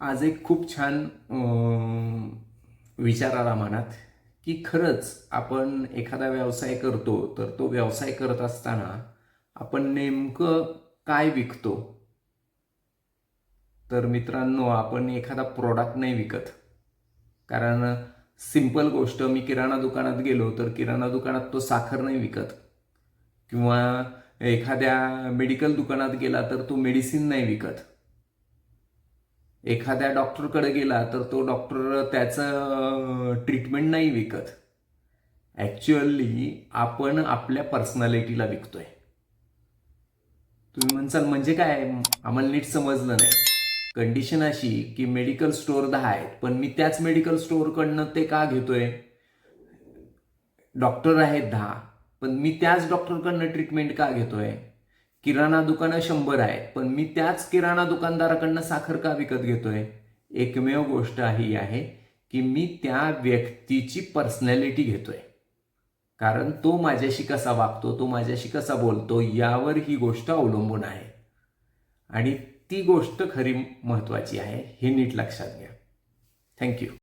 आज एक खूप छान विचार आला मनात की खरंच आपण एखादा व्यवसाय करतो तर तो व्यवसाय करत असताना आपण नेमकं काय विकतो? तर मित्रांनो आपण एखादा प्रॉडक्ट नाही विकत. कारण सिंपल गोष्ट मी किराणा दुकानात गेलो तर किराणा दुकानात तो साखर नाही विकत. किंवा एखाद्या मेडिकल दुकानात गेला तर तो मेडिसिन नाही विकत. एखाद्या डॉक्टरकडे गेला तर तो डॉक्टर त्याचं ट्रीटमेंट नाही विकत. ॲक्च्युअली आपण आपल्या पर्सनॅलिटीला विकतोय. तुम्ही म्हणसाल म्हणजे काय? आम्हाला नीट समजलं नाही. कंडिशन अशी की मेडिकल स्टोअर दहा आहेत पण मी त्याच मेडिकल स्टोअरकडनं ते का घेतोय? डॉक्टर आहेत दहा पण मी त्याच डॉक्टरकडनं ट्रीटमेंट का घेतोय? किराणा दुकानं शंभर आहेत पण मी त्याच किराणा दुकानदाराकडनं साखर का विकत घेतोय? एकमेव गोष्ट ही आहे की मी त्या व्यक्तीची पर्सनॅलिटी घेतोय. कारण तो माझ्याशी कसा वागतो तो माझ्याशी कसा बोलतो यावर ही गोष्ट अवलंबून आहे. आणि ती गोष्ट खरी महत्त्वाची आहे हे नीट लक्षात घ्या. थँक्यू